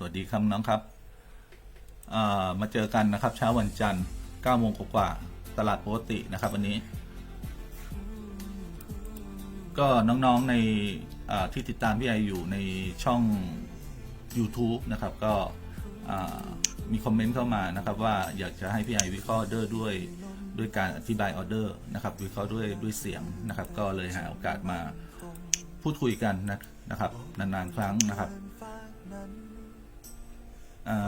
สวัสดีครับน้องครับ มาเจอกันนะครับ เช้าวันจันทร์9โมงกว่าตลาดปกตินะครับ วันนี้ ก็น้องๆในที่ติดตามพี่ไออยู่ในช่อง YouTube นะครับ ก็มีคอมเมนต์เข้ามานะครับ ว่าอยากจะให้พี่ไอวิเคราะห์ออเดอร์ด้วยด้วยการอธิบายออเดอร์นะครับ วิเคราะห์ด้วยด้วยเสียงนะครับ ก็เลยหาโอกาสมาพูดคุยกันนะนะครับ นานๆครั้งนะครับ อ่า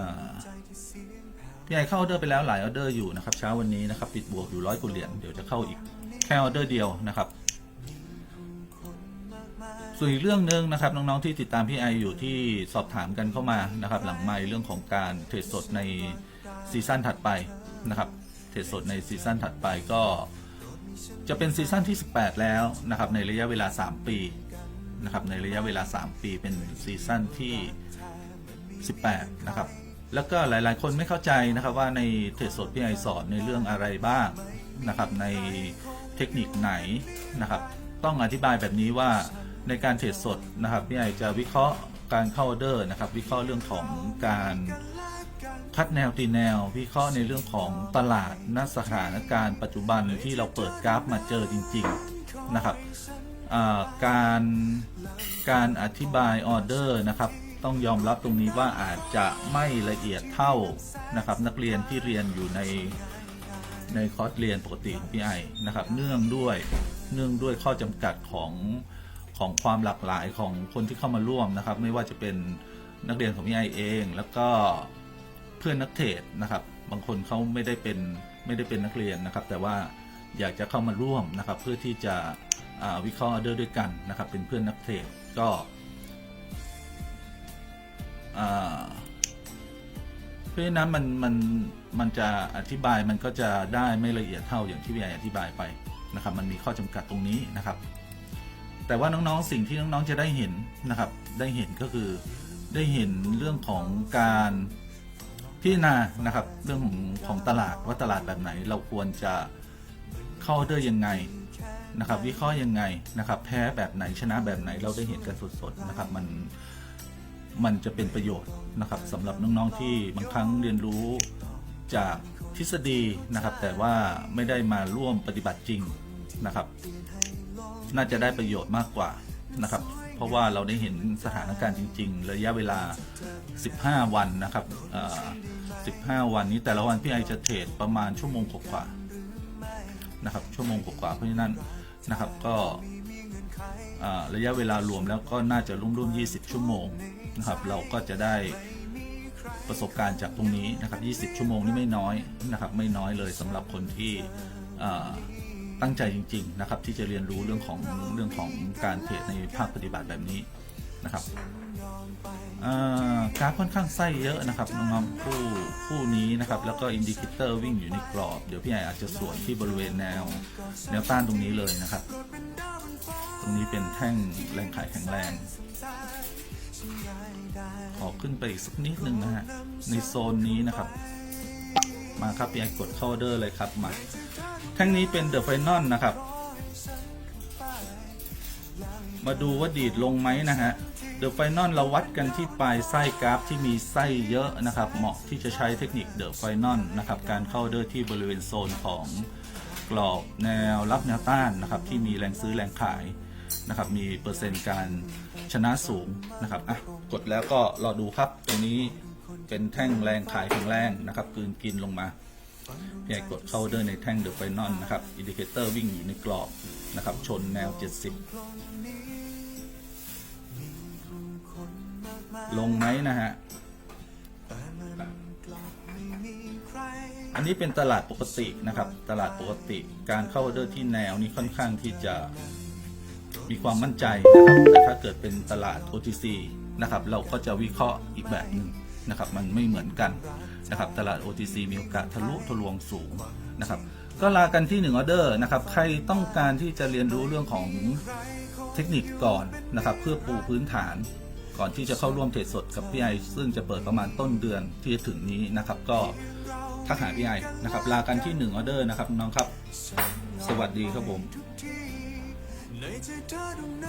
พี่ไอเข้าออเดอร์ไปแล้วหลายออเดอร์อยู่นะครับเช้าวันนี้นะครับปิดบวกอยู่ร้อยกว่าเหรียญเดี๋ยวจะเข้าอีกแค่ออเดอร์เดียวนะครับ ส่วนอีกเรื่องหนึ่งนะครับน้องๆที่ติดตามพี่ไออยู่ที่สอบถามกันเข้ามานะครับ หลังไมค์เรื่องของการเทรดสดในซีซั่นถัดไปนะครับ เทรดสดในซีซั่นถัดไปก็จะเป็นซีซั่นที่ 18 แล้วนะครับในระยะเวลา 3 ปีนะครับในระยะเวลา 3 ปีเป็นซีซั่นที่ 18 นะครับ แล้วก็หลายๆ คนไม่เข้าใจนะครับว่าในเทรดสดพี่ไอสอนในเรื่องอะไรบ้างนะครับ ในเทคนิคไหนนะครับ ต้องอธิบายแบบนี้ว่าในการเทรดสดนะครับพี่ไอจะวิเคราะห์การเข้าออเดอร์นะครับ วิเคราะห์เรื่องของการคัดแนวตีแนว วิเคราะห์ในเรื่องของตลาดณสถานการณ์ปัจจุบันที่เราเปิดกราฟมาเจอจริง ๆนะครับการการอธิบายออเดอร์นะครับ ต้องยอมรับตรงนี้ว่าอาจจะไม่ละเอียดเท่านะครับ นักเรียนที่เรียนอยู่ในในคอร์สเรียนปกติของพี่ไอนะครับ เนื่องด้วยเนื่องด้วยข้อจำกัดของของความหลากหลายของคนที่เข้ามาร่วมนะครับ ไม่ว่าจะเป็นนักเรียนของพี่ไอเอง แล้วก็เพื่อนนักเทรดนะครับ บางคนเขาไม่ได้เป็นไม่ได้เป็นนักเรียนนะครับ แต่ว่าอยากจะเข้ามาร่วมนะครับ เพื่อที่จะวิเคราะห์ออเดอร์ด้วยกันนะครับ เป็นเพื่อนนักเทรดก็ เพราะฉะนั้นมันมันมันจะอธิบายมันก็จะได้ไม่ละเอียดเท่าอย่างที่พี่ใหญ่อธิบายไปนะครับ มันมีข้อจำกัดตรงนี้นะครับ แต่ว่าน้องๆสิ่งที่น้องๆจะได้เห็นนะครับ ได้เห็นก็คือได้เห็นเรื่องของการพิจารณานะครับ เรื่องของของตลาดว่าตลาดแบบไหน เราควรจะเข้าดอร์ยังไงนะครับ วิเคราะห์ยังไงนะครับ แพ้แบบไหนชนะแบบไหนเราได้เห็นกันสดๆนะครับ มัน มันจะเป็นประโยชน์นะครับสำหรับน้องๆที่บางครั้งเรียนรู้จากทฤษฎีนะครับ แต่ว่าไม่ได้มาร่วมปฏิบัติจริงนะครับ น่าจะได้ประโยชน์มากกว่านะครับ เพราะว่าเราได้เห็นสถานการณ์จริง ๆ ระยะเวลา 15 วันนะครับ15 วันนี้แต่ละวันพี่ไอจะเทรดประมาณชั่วโมงกว่านะครับชั่วโมงกว่าเพราะฉะนั้นนะครับ ก็ ระยะเวลารวมแล้วก็น่าจะรุ่มรุ่ม20 ชั่วโมงนะครับ เราก็จะได้ประสบการณ์จากตรงนี้นะครับ 20 ชั่วโมงนี่ไม่น้อยนะครับ ไม่น้อยเลยสำหรับคนที่ตั้งใจจริง ๆ นะครับ ที่จะเรียนรู้เรื่องของเรื่องของการเทรดในภาคปฏิบัติแบบนี้นะครับกราฟค่อนข้างไส้เยอะนะครับน้องๆคู่คู่นี้นะครับ แล้วก็อินดิเคเตอร์วิ่งอยู่ในกรอบ เดี๋ยวพี่ใหญ่อาจจะสวนที่บริเวณแนวแนวต้านตรงนี้เลยนะครับ รงนี้เป็นแท่งแรงขายแข็งแรงขอขึ้นไปอีกสักนิดนึงนะฮะ ในโซนนี้นะครับ มาครับพี่ใหญ่กดเข้าเดอร์เลยครับมาแท่งนี้เป็นเดอะไฟนอลนะครับ มาดูว่าดีดลงไหมนะฮะเดอะไฟนอลเราวัดกันที่ปลายไส้กราฟที่มีไส้เยอะนะครับ เหมาะที่จะใช้เทคนิคเดอะไฟนอลนะครับ การเข้าเดอร์ที่บริเวณโซนของกรอบแนวรับแนวต้านนะครับ ที่มีแรงซื้อแรงขาย นะครับมีเปอร์เซ็นต์การชนะสูงนะครับอะกดแล้วก็รอดูครับตรงนี้เป็นแท่งแรงขายแข็งแรงนะครับกืนกินลงมาพี่ใหญ่กดเข้าเดอร์ในแท่งเดอะไฟนอลนะครับอินดิเคเตอร์วิ่งอยู่ในกรอบนะครับ ชนแนว 70 ลงไหมนะฮะ อันนี้เป็นตลาดปกตินะครับ ตลาดปกติการเข้าออเดอร์ที่แนวนี้ค่อนข้างที่จะ มีความมั่นใจนะครับแต่ถ้าเกิดเป็นตลาด OTC นะครับเราก็จะวิเคราะห์อีกแบบหนึ่งนะครับมันไม่เหมือนกันนะครับตลาด OTC มีโอกาสทะลุทะลวงสูงนะครับก็ลากันที่1ออเดอร์นะครับใครต้องการที่จะเรียนรู้เรื่องของเทคนิคก่อนนะครับเพื่อปูพื้นฐานก่อนที่จะเข้าร่วมเทรดสดกับพี่ไอซึ่งจะเปิดประมาณต้นเดือนที่จะถึงนี้นะครับ ก็ทักหาพี่ไอนะครับลากันที่1ออเดอร์นะครับน้องครับ สวัสดีครับผม ในใจเธอดวงนั้น